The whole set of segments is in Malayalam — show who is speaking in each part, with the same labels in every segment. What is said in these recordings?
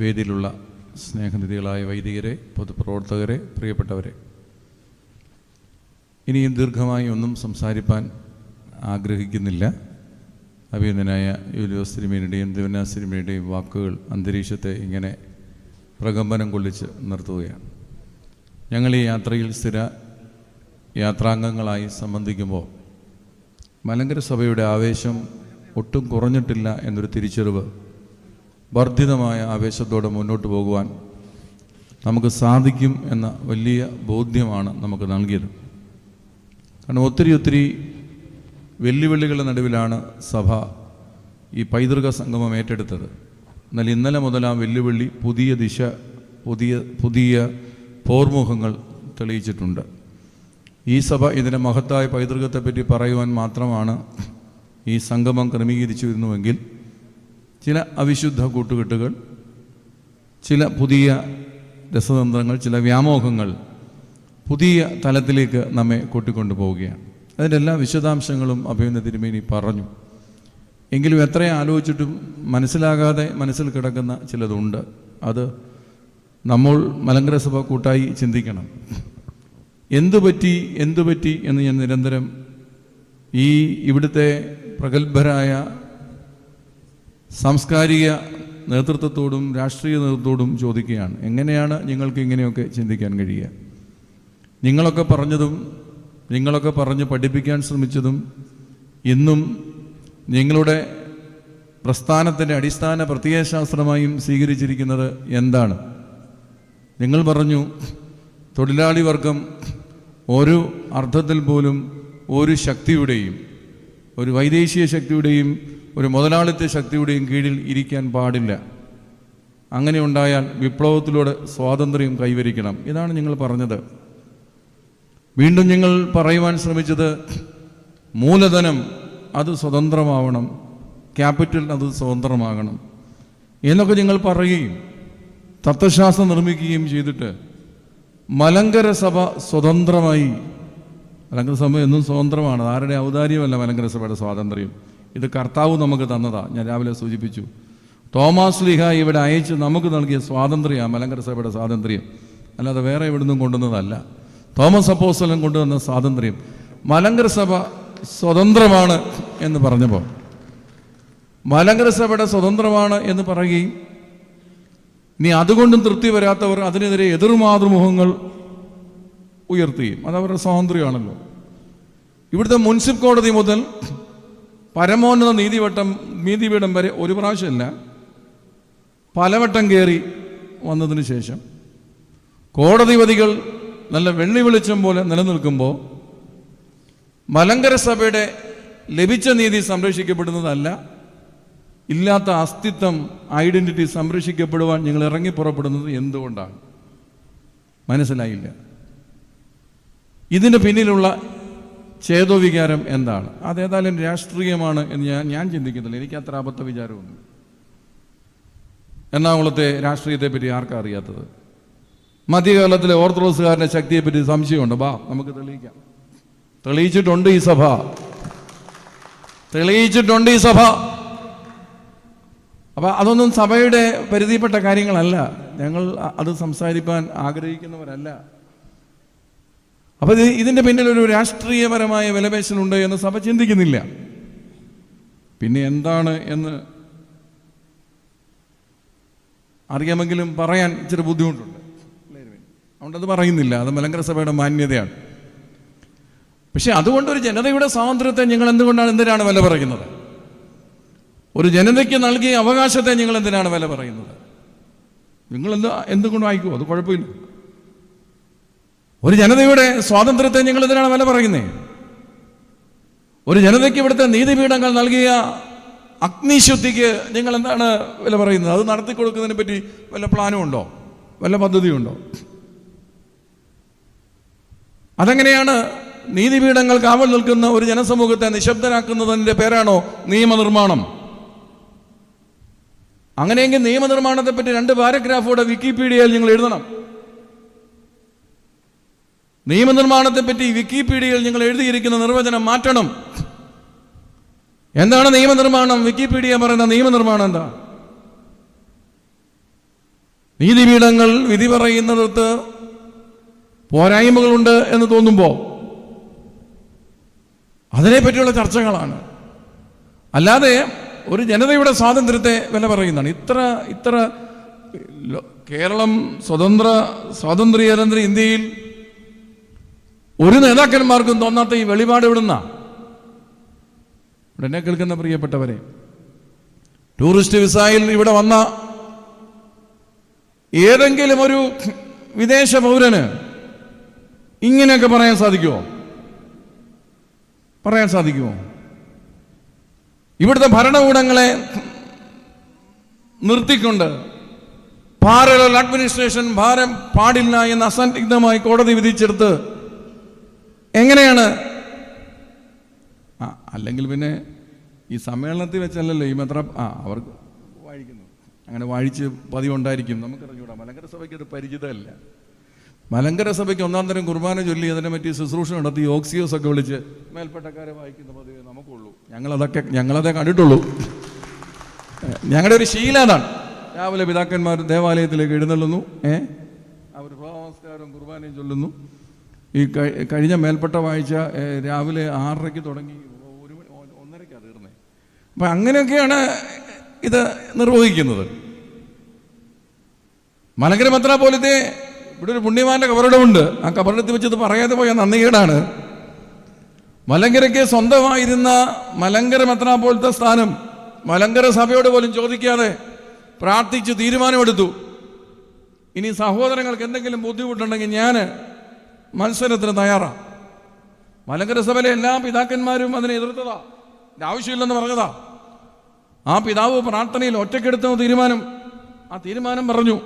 Speaker 1: വേദിയിലുള്ള സ്നേഹനിധികളായ വൈദികരെ പൊതുപ്രവർത്തകരെ പ്രിയപ്പെട്ടവരെ. ഇനിയും ദീർഘമായി ഒന്നും സംസാരിപ്പാൻ ആഗ്രഹിക്കുന്നില്ല. അഭിനന്ദനായ യൂലിയോസ് തിരുമേനിയുടെയും ദിവനാസ് തിരുമേനിയുടെയും വാക്കുകൾ അന്തരീക്ഷത്തെ ഇങ്ങനെ പ്രകമ്പനം കൊള്ളിച്ച് നിർത്തുകയാണ്. ഞങ്ങൾ ഈ യാത്രയിൽ സ്ഥിര യാത്രാംഗങ്ങളായി സംബന്ധിക്കുമ്പോൾ മലങ്കര സഭയുടെ ആവേശം ഒട്ടും കുറഞ്ഞിട്ടില്ല എന്നൊരു തിരിച്ചറിവ് വർദ്ധിതമായ ആവേശത്തോടെ മുന്നോട്ട് പോകുവാൻ നമുക്ക് സാധിക്കും എന്ന വലിയ ബോധ്യമാണ് നമുക്ക് നൽകിയത്. കാരണം ഒത്തിരി ഒത്തിരി വെല്ലുവിളികളുടെ നടുവിലാണ് സഭ ഈ പൈതൃക സംഗമം ഏറ്റെടുത്തത്. എന്നാൽ ഇന്നലെ മുതൽ ആ വെല്ലുവിളി പുതിയ ദിശ പുതിയ പുതിയ പോർമുഖങ്ങൾ തെളിയിച്ചിട്ടുണ്ട്. ഈ സഭ ഇതിന്റെ മഹത്തായ പൈതൃകത്തെപ്പറ്റി പറയുവാൻ മാത്രമാണ് ഈ സംഗമം ക്രമീകരിച്ചിരുന്നുവെങ്കിൽ ചില അവിശുദ്ധ കൂട്ടുകെട്ടുകൾ ചില പുതിയ രസതന്ത്രങ്ങൾ ചില വ്യാമോഹങ്ങൾ പുതിയ തലത്തിലേക്ക് നമ്മെ കൂട്ടിക്കൊണ്ടു പോവുകയാണ് അതിന്റെ എല്ലാ വിശദാംശങ്ങളും അഭിനന്ദ തിരുമേനി പറഞ്ഞു. എങ്കിലും എത്ര ആലോചിച്ചിട്ടും മനസ്സിലാകാതെ മനസ്സിൽ കിടക്കുന്ന ചിലതുണ്ട്. അത് നമ്മൾ മലങ്കര സഭ കൂട്ടായി ചിന്തിക്കണം. എന്തു പറ്റി എന്തു പറ്റി എന്ന് ഞാൻ നിരന്തരം ഈ ഇവിടുത്തെ പ്രഗത്ഭരായ സാംസ്കാരിക നേതൃത്വത്തോടും രാഷ്ട്രീയ നേതൃത്വത്തോടും ചോദിക്കുകയാണ് എങ്ങനെയാണ് നിങ്ങൾക്ക് ഇങ്ങനെയൊക്കെ ചിന്തിക്കാൻ കഴിയുക? നിങ്ങളൊക്കെ പറഞ്ഞതും നിങ്ങളൊക്കെ പറഞ്ഞ് പഠിപ്പിക്കാൻ ശ്രമിച്ചതും ഇന്നും നിങ്ങളുടെ പ്രസ്ഥാനത്തിന്റെ അടിസ്ഥാന പ്രത്യയശാസ്ത്രമായും സ്വീകരിച്ചിരിക്കുന്നത് എന്താണ്? നിങ്ങൾ പറഞ്ഞു തൊഴിലാളി വർഗം ഒരു അർത്ഥത്തിൽ പോലും ഒരു ശക്തിയുടെയും ഒരു വൈദേശിക ശക്തിയുടെയും ഒരു മുതലാളിത്ത ശക്തിയുടെയും കീഴിൽ ഇരിക്കാൻ പാടില്ല. അങ്ങനെ ഉണ്ടായാൽ വിപ്ലവത്തിലൂടെ സ്വാതന്ത്ര്യം കൈവരിക്കണം. ഇതാണ് നിങ്ങൾ പറഞ്ഞത്. വീണ്ടും നിങ്ങൾ പറയുവാൻ ശ്രമിച്ചത് മൂലധനം അത് സ്വതന്ത്രമാവണം. ക്യാപിറ്റൽ അത് സ്വതന്ത്രമാകണം. എന്നൊക്കെ നിങ്ങൾ പറയുകയും തത്വശാസ്ത്രം നിർമ്മിക്കുകയും ചെയ്തിട്ട് മലങ്കര സഭ സ്വതന്ത്രമായി മലങ്കര സഭ എന്നും സ്വതന്ത്രമാണ്. ആരുടെ ഔദാര്യമല്ല മലങ്കര സഭയുടെ സ്വാതന്ത്ര്യം. ഇത് കർത്താവ് നമുക്ക് തന്നതാണ് ഞാൻ രാവിലെ സൂചിപ്പിച്ചു. തോമസ് ലിഹ ഇവിടെ അയച്ച് നമുക്ക് നൽകിയ സ്വാതന്ത്ര്യമാണ് മലങ്കര സഭയുടെ സ്വാതന്ത്ര്യം. അല്ലാതെ വേറെ എവിടുന്നും കൊണ്ടുവന്നതല്ല. തോമസ് അപ്പോസ്തലൻ കൊണ്ടുവന്ന സ്വാതന്ത്ര്യം. മലങ്കര സഭ സ്വതന്ത്രമാണ് എന്ന് പറഞ്ഞപ്പോൾ മലങ്കര സഭയുടെ സ്വതന്ത്രമാണ് എന്ന് പറയുകയും നീ അതുകൊണ്ടും തൃപ്തി വരാത്തവർ അതിനെതിരെ എതിർമാതൃമുഖങ്ങൾ ഉയർത്തുകയും അത് അവരുടെ സ്വാതന്ത്ര്യമാണല്ലോ. ഇവിടുത്തെ മുനിസിപ്പൽ കോടതി മുതൽ പരമോന്നത നീതിവട്ടം നീതിപീഠം വരെ ഒരു പ്രാവശ്യമല്ല പലവട്ടം കയറി വന്നതിന് ശേഷം കോടതിപതികൾ നല്ല വെള്ളി വെളിച്ചം പോലെ നിലനിൽക്കുമ്പോൾ മലങ്കര സഭയുടെ ലഭിച്ച നീതി സംരക്ഷിക്കപ്പെടുന്നതല്ല ഇല്ലാത്ത അസ്തിത്വം ഐഡന്റിറ്റി സംരക്ഷിക്കപ്പെടുവാൻ നിങ്ങൾ ഇറങ്ങി പുറപ്പെടുന്നത് എന്തുകൊണ്ടാണ്? മനസ്സിലായില്ല. ഇതിന് പിന്നിലുള്ള ചേതോവികാരം എന്താണ്? അതേതായാലും രാഷ്ട്രീയമാണ് എന്ന് ഞാൻ ഞാൻ ചിന്തിക്കുന്നില്ല. എനിക്ക് അത്ര അബദ്ധ വിചാരമൊന്നും എറണാകുളത്തെ രാഷ്ട്രീയത്തെ പറ്റി ആർക്കാ അറിയാത്തത്? മധ്യകാലത്തിലെ ഓർത്തഡോക്സുകാരന്റെ ശക്തിയെപ്പറ്റി സംശയമുണ്ട്. ബാ നമുക്ക് തെളിയിക്കാം. തെളിയിച്ചിട്ടുണ്ട് ഈ സഭ. തെളിയിച്ചിട്ടുണ്ട് ഈ സഭ. അപ്പൊ അതൊന്നും സഭയുടെ പരിധിപ്പെട്ട കാര്യങ്ങളല്ല. ഞങ്ങൾ അത് സംസാരിക്കാൻ ആഗ്രഹിക്കുന്നവരല്ല. അപ്പൊ ഇത് ഇതിന്റെ പിന്നിൽ ഒരു രാഷ്ട്രീയപരമായ വിലപേശലുണ്ട് എന്ന് സഭ ചിന്തിക്കുന്നില്ല. പിന്നെ എന്താണ് എന്ന് അറിയാമെങ്കിലും പറയാൻ ഇച്ചിരി ബുദ്ധിമുട്ടുണ്ട്. അതുകൊണ്ടത് അത് പറയുന്നില്ല. അത് മലങ്കര സഭയുടെ മാന്യതയാണ്. പക്ഷെ അതുകൊണ്ട് ഒരു ജനതയുടെ സ്വാതന്ത്ര്യത്തെ നിങ്ങൾ എന്തുകൊണ്ടാണ് എന്തിനാണ് വില പറയുന്നത്? ഒരു ജനതയ്ക്ക് നൽകിയ അവകാശത്തെ നിങ്ങൾ എന്തിനാണ് വില പറയുന്നത്? നിങ്ങൾ എന്ത് എന്തുകൊണ്ടും ആയിക്കോ അത് കുഴപ്പമില്ല. ഒരു ജനതയുടെ സ്വാതന്ത്ര്യത്തെ നിങ്ങൾ എന്തിനാണ് വില പറയുന്നത് ഒരു ജനതയ്ക്ക് ഇവിടുത്തെ നീതിപീഠങ്ങൾ നൽകിയ അഗ്നിശുദ്ധിക്ക് നിങ്ങൾ എന്താണ് വില പറയുന്നത്? അത് നടത്തി കൊടുക്കുന്നതിനെ പറ്റി വല്ല പ്ലാനും ഉണ്ടോ? വല്ല പദ്ധതിയുണ്ടോ അതെങ്ങനെയാണ് നീതിപീഠങ്ങൾ കാവൽ നിൽക്കുന്ന ഒരു ജനസമൂഹത്തെ നിശബ്ദരാക്കുന്നതിന്റെ പേരാണോ നിയമനിർമ്മാണം? അങ്ങനെയെങ്കിൽ നിയമനിർമ്മാണത്തെപ്പറ്റി രണ്ട് പാരഗ്രാഫോടെ വിക്കിപീഡിയയിൽ നിങ്ങൾ എഴുതണം. നിയമനിർമ്മാണത്തെ പറ്റി വിക്കിപീഡിയയിൽ നിങ്ങൾ എഴുതിയിരിക്കുന്ന നിർവചനം മാറ്റണം. എന്താണ് നിയമനിർമ്മാണം? വിക്കിപീഡിയ പറയുന്ന നിയമനിർമ്മാണം എന്താ? നീതിപീഠങ്ങൾ വിധി പറയുന്നിടത്ത് പോരായ്മകളുണ്ട് എന്ന് തോന്നുമ്പോൾ അതിനെപ്പറ്റിയുള്ള ചർച്ചകളാണ്. അല്ലാതെ ഒരു ജനതയുടെ സ്വാതന്ത്ര്യത്തെ വില പറയുന്നതാണ്. ഇത്ര ഇത്ര കേരളം സ്വതന്ത്ര സ്വാതന്ത്ര്യ ഇന്ത്യയിൽ ഒരു നേതാക്കന്മാർക്കും തോന്നാത്ത ഈ വെളിപാട് ഇവിടുന്ന ഇവിടെ എന്നെ കേൾക്കുന്ന പ്രിയപ്പെട്ടവരെ ടൂറിസ്റ്റ് വിസായിൽ ഇവിടെ വന്ന ഏതെങ്കിലും ഒരു വിദേശ പൗരന് ഇങ്ങനെയൊക്കെ പറയാൻ സാധിക്കുമോ പറയാൻ സാധിക്കുമോ ഇവിടുത്തെ ഭരണകൂടങ്ങളെ നിർത്തിക്കൊണ്ട് പാരലൽ അഡ്മിനിസ്ട്രേഷൻ ഭാരം പാടില്ല എന്ന് അസന്നിഗ്ധമായി കോടതി വിധിച്ചെടുത്ത് എങ്ങനെയാണ്? ആ അല്ലെങ്കിൽ പിന്നെ ഈ സമ്മേളനത്തിൽ വെച്ചല്ലല്ലോ ഈ മാത്രം ആ അവർക്ക് വാഴിക്കുന്നു. അങ്ങനെ വാഴിച്ച് പതിവുണ്ടായിരിക്കും. നമുക്കറിഞ്ഞൂടാ മലങ്കര സഭയ്ക്ക് അത് പരിചിതമല്ല. മലങ്കര സഭയ്ക്ക് ഒന്നാം തരം കുർബാന ചൊല്ലി അതിനെ പറ്റി ശുശ്രൂഷ നടത്തി ഓക്സിയോസ് ഒക്കെ വിളിച്ച് മേൽപ്പെട്ടക്കാരെ വായിക്കുന്ന പതിവ് നമുക്കുള്ളൂ. ഞങ്ങളതൊക്കെ ഞങ്ങളതേ കണ്ടിട്ടുള്ളൂ. ഞങ്ങളുടെ ഒരു ശീലം അതാണ്. രാവിലെ പിതാക്കന്മാർ ദേവാലയത്തിലേക്ക് എഴുന്നള്ളുന്നു ഏ? അവർ ഭാവനമസ്കാരം കുർബാനയും ചൊല്ലുന്നു. ഈ കഴിഞ്ഞ മേൽപ്പെട്ട വായിച്ച രാവിലെ ആറരയ്ക്ക് തുടങ്ങി ഒരു ഒന്നരയ്ക്കാണ് തീർന്നത് അപ്പം അങ്ങനെയൊക്കെയാണ് ഇത് നിർവഹിക്കുന്നത്. മലങ്കര മത്ര പോലത്തെ ഇവിടെ ഒരു പുണ്യമാന്റെ കബറിടമുണ്ട്. ആ കബറിടത്തിൽ വെച്ച് ഇത് പറയാതെ പോയ നന്ദികേടാണ് മലങ്കരയ്ക്ക് സ്വന്തമായിരുന്ന മലങ്കര മെത്ര പോലത്തെ സ്ഥാനം മലങ്കര സഭയോട് പോലും ചോദിക്കാതെ പ്രാർത്ഥിച്ച് തീരുമാനമെടുത്തു. ഇനി സഹോദരങ്ങൾക്ക് എന്തെങ്കിലും ബുദ്ധിമുട്ടുണ്ടെങ്കിൽ ഞാൻ മത്സരത്തിന് തയ്യാറാണ് മലങ്കര സഭയിലെ എല്ലാ പിതാക്കന്മാരും അതിനെ എതിർത്തതാ. ആവശ്യമില്ലെന്ന് പറഞ്ഞതാ. ആ പിതാവ് പ്രാർത്ഥനയിൽ ഒറ്റക്കെടുത്ത തീരുമാനം ആ തീരുമാനം പറഞ്ഞു.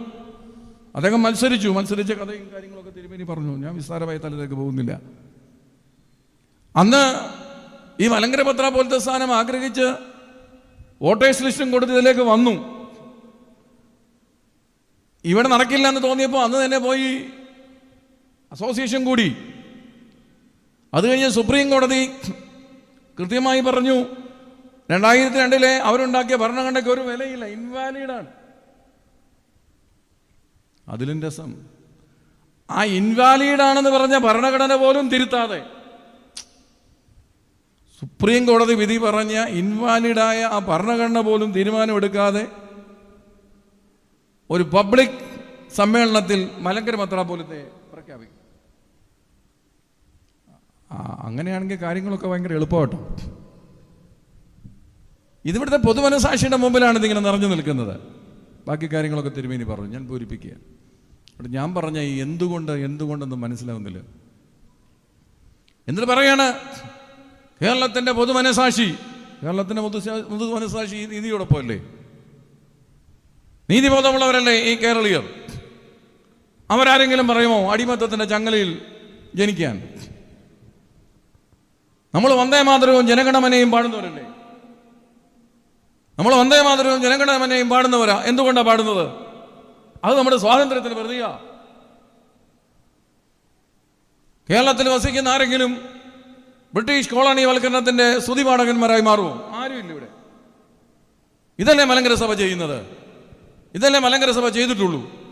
Speaker 1: അദ്ദേഹം മത്സരിച്ചു. മത്സരിച്ച കഥയും കാര്യങ്ങളൊക്കെ തിരുമേനി പറഞ്ഞു. ഞാൻ വിസ്താരമായ തലത്തിലേക്ക് പോകുന്നില്ല. അന്ന് ഈ മലങ്കര പത്ര പോലത്തെ സ്ഥാനം ആഗ്രഹിച്ച് വോട്ടേഴ്സ് ലിസ്റ്റും കൊടുത്ത് ഇതിലേക്ക് വന്നു. ഇവിടെ നടക്കില്ല എന്ന് തോന്നിയപ്പോൾ അന്ന് തന്നെ പോയി അസോസിയേഷൻ കൂടി. അത് കഴിഞ്ഞ് സുപ്രീം കോടതി കൃത്യമായി പറഞ്ഞു രണ്ടായിരത്തി രണ്ടിലെ അവരുണ്ടാക്കിയ ഭരണഘടനയ്ക്ക് ഒരു വിലയില്ല ഇൻവാലിഡാണ് അതിലും രസം. ആ ഇൻവാലിഡ് ആണെന്ന് പറഞ്ഞ ഭരണഘടന പോലും തിരുത്താതെ സുപ്രീം കോടതി വിധി പറഞ്ഞ ഇൻവാലിഡായ ആ ഭരണഘടന പോലും തീരുമാനമെടുക്കാതെ ഒരു പബ്ലിക് സമ്മേളനത്തിൽ മലങ്കര മത്ര പോലത്തെ പ്രഖ്യാപിക്കും. അങ്ങനെയാണെങ്കിൽ കാര്യങ്ങളൊക്കെ ഭയങ്കര എളുപ്പമാട്ടോ. ഇതിവിടുത്തെ പൊതുമനസാക്ഷിയുടെ മുമ്പിലാണ് ഇതിങ്ങനെ നിറഞ്ഞു നിൽക്കുന്നത്. ബാക്കി കാര്യങ്ങളൊക്കെ തിരുമേനി പറഞ്ഞു. ഞാൻ പൂരിപ്പിക്കുക അവിടെ ഞാൻ പറഞ്ഞ ഈ എന്തുകൊണ്ട് എന്തുകൊണ്ടെന്ന് മനസ്സിലാവുന്നില്ല. എന്നിട്ട് പറയാണ് കേരളത്തിന്റെ പൊതുമനസാക്ഷി കേരളത്തിന്റെ പൊതു പൊതുമനസാക്ഷി നീതിയോടൊപ്പമല്ലേ? നീതിബോധമുള്ളവരല്ലേ ഈ കേരളീയർ? അവരാരെങ്കിലും പറയുമോ അടിമത്തത്തിന്റെ ചങ്ങലയിൽ ജനിക്കാൻ? നമ്മൾ വന്ദേ മാതരവും ജനഗണമനയും പാടുന്നവരല്ലേ? നമ്മൾ വന്ദേ മാതരവും ജനഗണമനയും പാടുന്നവരാ. എന്തുകൊണ്ടാണ് പാടുന്നത്? അത് നമ്മുടെ സ്വാതന്ത്ര്യത്തിന് പ്രതിയ കേരളത്തിൽ വസിക്കുന്ന ആരെങ്കിലും ബ്രിട്ടീഷ് കോളനിവൽക്കരണത്തിന്റെ സ്തുതിപാഠകന്മാരായി മാറുമോ? ആരുമില്ല ഇവിടെ. ഇതല്ലേ മലങ്കര സഭ ചെയ്യുന്നത്. ഇതല്ലേ മലങ്കര സഭ ചെയ്തിട്ടുള്ളൂ.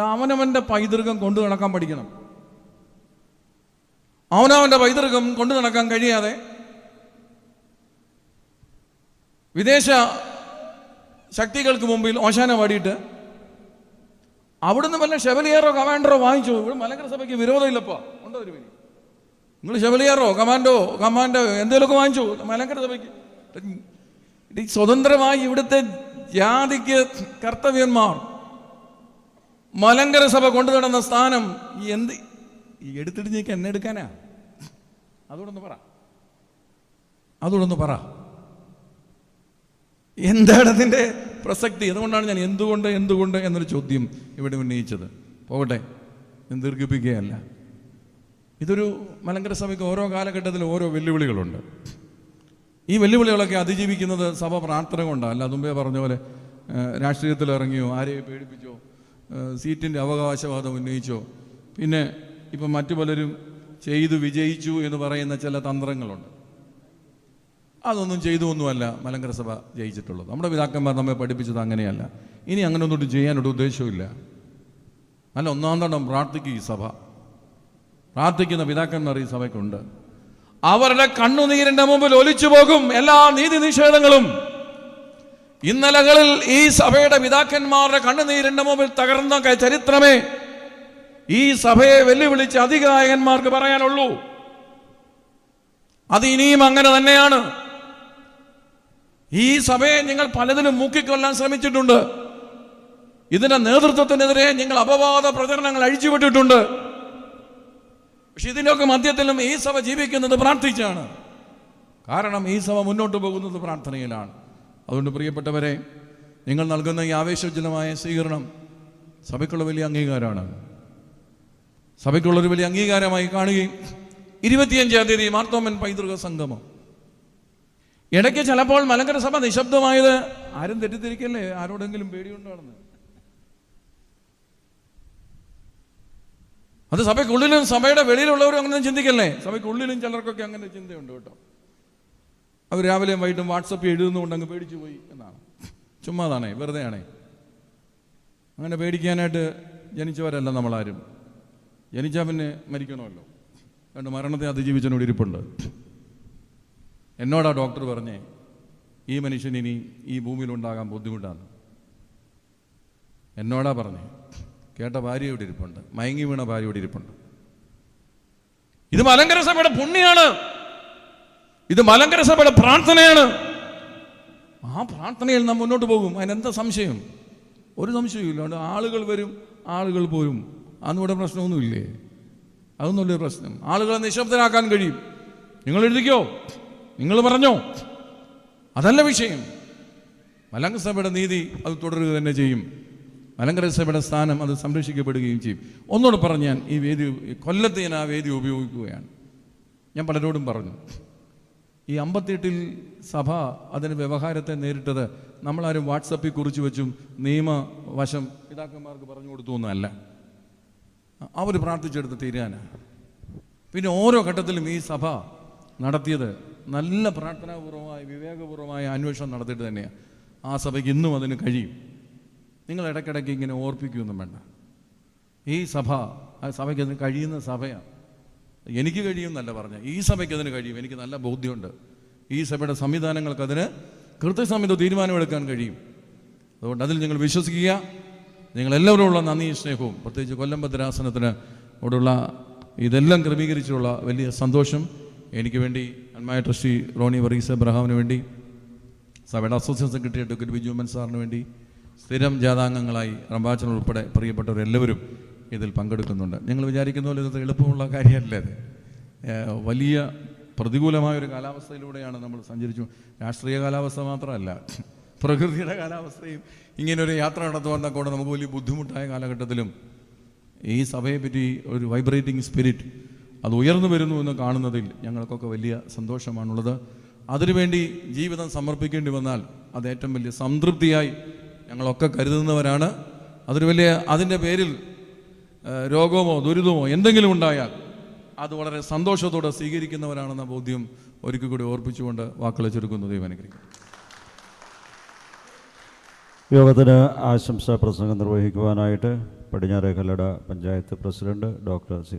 Speaker 1: അവനവന്റെ പൈതൃകം കൊണ്ടു നടക്കാൻ പഠിക്കണം. അവനവന്റെ പൈതൃകം കൊണ്ടു നടക്കാൻ കഴിയാതെ വിദേശ ശക്തികൾക്ക് മുമ്പിൽ ഓശാന പാടിയിട്ട് അവിടുന്ന് വല്ല ഷെവലിയറോ കമാൻഡറോ വാങ്ങിച്ചു. ഇവിടെ മലങ്കര സഭയ്ക്ക് വിരോധമില്ലപ്പോ. ഉണ്ടോ ഒരു പേര് നിങ്ങൾ ഷെവലിയറോ കമാൻഡോ കമാൻഡോ എന്തെങ്കിലുമൊക്കെ വാങ്ങിച്ചു. മലങ്കര സഭയ്ക്ക്. സ്വതന്ത്രമായി ഇവിടുത്തെ ജാതിക്ക് കർത്തവ്യന്മാർ മലങ്കര സഭ കൊണ്ടു നടന്ന സ്ഥാനം എന്ത്? എടുത്തിട്ട് നീക്ക് എന്നെ എടുക്കാനാ? അതോടൊന്ന് പറ. അതോടൊന്ന് പറ. എന്താണ് പ്രസക്തി? അതുകൊണ്ടാണ് ഞാൻ എന്തുകൊണ്ട് എന്തുകൊണ്ട് എന്നൊരു ചോദ്യം ഇവിടെ ഉന്നയിച്ചത്. പോകട്ടെ. ദീർഘിപ്പിക്കുകയല്ല. ഇതൊരു മലങ്കര സഭയ്ക്ക് ഓരോ കാലഘട്ടത്തിൽ ഓരോ വെല്ലുവിളികളുണ്ട്. ഈ വെല്ലുവിളികളൊക്കെ അതിജീവിക്കുന്നത് സഭ പ്രാർത്ഥന കൊണ്ടാണ് അല്ല മുമ്പേ പറഞ്ഞ പോലെ രാഷ്ട്രീയത്തിൽ ഇറങ്ങിയോ ആരെയും പേടിപ്പിച്ചോ സീറ്റിന്റെ അവകാശവാദം ഉന്നയിച്ചോ? പിന്നെ ഇപ്പം മറ്റു പലരും ചെയ്തു വിജയിച്ചു എന്ന് പറയുന്ന ചില തന്ത്രങ്ങളുണ്ട്. അതൊന്നും ചെയ്തു ഒന്നുമല്ല മലങ്കര സഭ ജയിച്ചിട്ടുള്ളത്. നമ്മുടെ പിതാക്കന്മാർ നമ്മെ പഠിപ്പിച്ചത് അങ്ങനെയല്ല. ഇനി അങ്ങനെ ഒന്നും ചെയ്യാനൊരു ഉദ്ദേശവുമില്ല. നല്ല ഒന്നാം തടം പ്രാർത്ഥിക്കും ഈ സഭ. പ്രാർത്ഥിക്കുന്ന പിതാക്കന്മാർ ഈ സഭയ്ക്കുണ്ട്. അവരുടെ കണ്ണുനീരിന്റെ മുമ്പിൽ ഒലിച്ചു പോകും എല്ലാ നീതി നിഷേധങ്ങളും. ഇന്നലകളിൽ ഈ സഭയുടെ പിതാക്കന്മാരുടെ കണ്ണുനീരിന്റെ മുമ്പിൽ തകർന്ന ചരിത്രമേ. ഈ സഭയെ വെല്ലുവിളിച്ച് അധികായകന്മാർക്ക് പറയാനുള്ളൂ. അത് ഇനിയും അങ്ങനെ തന്നെയാണ്. ഈ സഭയെ നിങ്ങൾ പലതിലും മുക്കിക്കൊല്ലാൻ ശ്രമിച്ചിട്ടുണ്ട്. ഇതിന്റെ നേതൃത്വത്തിനെതിരെ നിങ്ങൾ അപവാദ പ്രചരണങ്ങൾ അഴിച്ചുവിട്ടിട്ടുണ്ട് പക്ഷെ ഇതിന്റെയൊക്കെ മധ്യത്തിലും ഈ സഭ ജീവിക്കുന്നത് പ്രാർത്ഥിച്ചാണ്. കാരണം ഈ സഭ മുന്നോട്ട് പോകുന്നത് പ്രാർത്ഥനയിലാണ്. അതുകൊണ്ട് പ്രിയപ്പെട്ടവരെ നിങ്ങൾ നൽകുന്ന ഈ ആവേശോജ്ജലമായ സ്വീകരണം സഭയ്ക്കുള്ള വലിയ അംഗീകാരമാണ്. സഭയ്ക്കുള്ളൊരു വലിയ അംഗീകാരമായി കാണുകയും ഇരുപത്തിയഞ്ചാം തീയതി മാർത്തോമൻ പൈതൃക സംഗമം. ഇടയ്ക്ക് ചിലപ്പോൾ മലങ്കര സഭ നിശബ്ദമായത് ആരും തെറ്റിദ്ധരിക്കല്ലേ? ആരോടെങ്കിലും പേടിയുണ്ടാണെന്ന് അത് സഭയ്ക്കുള്ളിലും സഭയുടെ വെളിയിലുള്ളവരും അങ്ങനെ ചിന്തിക്കല്ലേ? സഭയ്ക്കുള്ളിലും ചിലർക്കൊക്കെ അങ്ങനെ ചിന്തയുണ്ട് കേട്ടോ. അവർ രാവിലെയും വൈകിട്ടും വാട്സപ്പിൽ എഴുതുന്നുകൊണ്ട് അങ്ങ് പേടിച്ചു പോയി എന്നാണ്. ചുമ്മാതാണേ വെറുതെയാണേ. അങ്ങനെ പേടിക്കാനായിട്ട് ജനിച്ചവരല്ല നമ്മളാരും. ജനിച്ചാൽ പിന്നെ മരിക്കണമല്ലോ. കണ്ട് മരണത്തെ അതിജീവിച്ചതിനോട് ഇരിപ്പുണ്ട്. എന്നോടാ ഡോക്ടർ പറഞ്ഞേ ഈ മനുഷ്യൻ ഇനി ഈ ഭൂമിയിലുണ്ടാകാൻ ബുദ്ധിമുട്ടാണ്. എന്നോടാ പറഞ്ഞേ കേട്ട ഭാര്യ ഇരിപ്പുണ്ട് മയങ്ങി വീണ ഭാര്യ ഇരിപ്പുണ്ട്. ഇത് മലങ്കര സഭയുടെ പുണ്യാണ്. ഇത് മലങ്കര സഭയുടെ പ്രാർത്ഥനയാണ്. ആ പ്രാർത്ഥനയിൽ നാം മുന്നോട്ട് പോകും. അതിനെന്താ സംശയം? ഒരു സംശയവും ഇല്ല. ആളുകൾ വരും ആളുകൾ പോരും. അന്നിവിടെ പ്രശ്നമൊന്നുമില്ലേ? അതൊന്നുമില്ല പ്രശ്നം. ആളുകളെ നിശബ്ദരാക്കാൻ കഴിയും. നിങ്ങൾ എഴുതിക്കോ? നിങ്ങൾ പറഞ്ഞോ? അതല്ല വിഷയം. മലങ്കര സഭയുടെ നീതി അത് തുടരുക തന്നെ ചെയ്യും. മലങ്കര സഭയുടെ സ്ഥാനം അത് സംരക്ഷിക്കപ്പെടുകയും ചെയ്യും. ഒന്നുകൂടെ പറഞ്ഞു ഞാൻ ഈ വേദി കൊല്ലത്ത് ഞാൻ ആ വേദി ഉപയോഗിക്കുകയാണ്. ഞാൻ പലരോടും പറഞ്ഞു. ഈ അമ്പത്തിയെട്ടിൽ സഭ അതിന് വ്യവഹാരത്തെ നേരിട്ടത് നമ്മളാരും വാട്സപ്പിൽ കുറിച്ച് വെച്ചും നിയമവശം പിതാക്കന്മാർക്ക് പറഞ്ഞു കൊടുത്തു എന്നല്ല അവർ പ്രാർത്ഥിച്ചെടുത്ത തീരാനാണ് പിന്നെ ഓരോ ഘട്ടത്തിലും ഈ സഭ നടത്തിയത് നല്ല പ്രാർത്ഥനാപൂർവമായ വിവേകപൂർവമായ അന്വേഷണം നടത്തിയിട്ട് തന്നെയാണ് ആ സഭയ്ക്ക് ഇന്നും അതിന് കഴിയും. നിങ്ങൾ ഇടയ്ക്കിടയ്ക്ക് ഇങ്ങനെ ഓർപ്പിക്കുകയൊന്നും വേണ്ട. ഈ സഭ ആ സഭയ്ക്ക് അതിന് കഴിയുന്ന സഭയാണ് എനിക്ക് കഴിയും എന്നല്ല പറഞ്ഞ. ഈ സഭയ്ക്ക് അതിന് കഴിയും. എനിക്ക് നല്ല ബോധ്യമുണ്ട്. ഈ സഭയുടെ സംവിധാനങ്ങൾക്ക് അതിന് കൃത്യസമയത്ത് തീരുമാനമെടുക്കാൻ കഴിയും. അതുകൊണ്ട് അതിൽ നിങ്ങൾ വിശ്വസിക്കുക. നിങ്ങളെല്ലാവരുമുള്ള നന്ദി സ്നേഹവും. പ്രത്യേകിച്ച് കൊല്ലം ഭദ്രാസനത്തിന് ഓടുള്ള ഇതെല്ലാം ക്രമീകരിച്ചുള്ള വലിയ സന്തോഷം. എനിക്ക് വേണ്ടി അന്മായ ട്രസ്റ്റി റോണി വറീസ് എബ്രഹാമിന് വേണ്ടി സഭയുടെ അസോസിയേഷൻ സെക്രട്ടറി അഡ്വക്കേറ്റ് ബിജു സാറിന് വേണ്ടി സ്ഥിരം ജാതാംഗങ്ങളായി റംബാച്ചൻ ഉൾപ്പെടെ പ്രിയപ്പെട്ടവരെല്ലാവരും ഇതിൽ പങ്കെടുക്കുന്നുണ്ട്. നിങ്ങൾ വിചാരിക്കുന്ന പോലെ ഇത് എളുപ്പമുള്ള കാര്യമല്ല അത്? വലിയ പ്രതികൂലമായ ഒരു കാലാവസ്ഥയിലൂടെയാണ് നമ്മൾ സഞ്ചരിച്ചു. രാഷ്ട്രീയ കാലാവസ്ഥ മാത്രമല്ല പ്രകൃതിയുടെ കാലാവസ്ഥയും ഇങ്ങനെ ഒരു യാത്ര നടത്തുവാൻ കൂടെ നമുക്ക് വലിയ ബുദ്ധിമുട്ടായ കാലഘട്ടത്തിലും ഈ സഭയെ പറ്റി ഒരു വൈബ്രേറ്റിംഗ് സ്പിരിറ്റ് അത് ഉയർന്നു വരുന്നു എന്ന് കാണുന്നതിൽ ഞങ്ങൾക്കൊക്കെ വലിയ സന്തോഷമാണുള്ളത്. അതിനുവേണ്ടി ജീവിതം സമർപ്പിക്കേണ്ടി വന്നാൽ അത് ഏറ്റവും വലിയ സംതൃപ്തിയായി ഞങ്ങളൊക്കെ കരുതുന്നവരാണ്. അതൊരു വലിയ അതിന്റെ പേരിൽ രോഗമോ ദുരിതമോ എന്തെങ്കിലും ഉണ്ടായാൽ അത് വളരെ സന്തോഷത്തോടെ സ്വീകരിക്കുന്നവരാണെന്ന ബോധ്യം ഒരിക്കൽ കൂടി ഓർപ്പിച്ചുകൊണ്ട് വാക്കുകൾ ചുരുക്കുന്നു. ദൈവം അനുഗ്രഹിക്കും
Speaker 2: യോഗത്തിന് ആശംസാ പ്രസംഗം നിർവഹിക്കുവാനായിട്ട് പടിഞ്ഞാറേ Kallada panchayat president doctor C.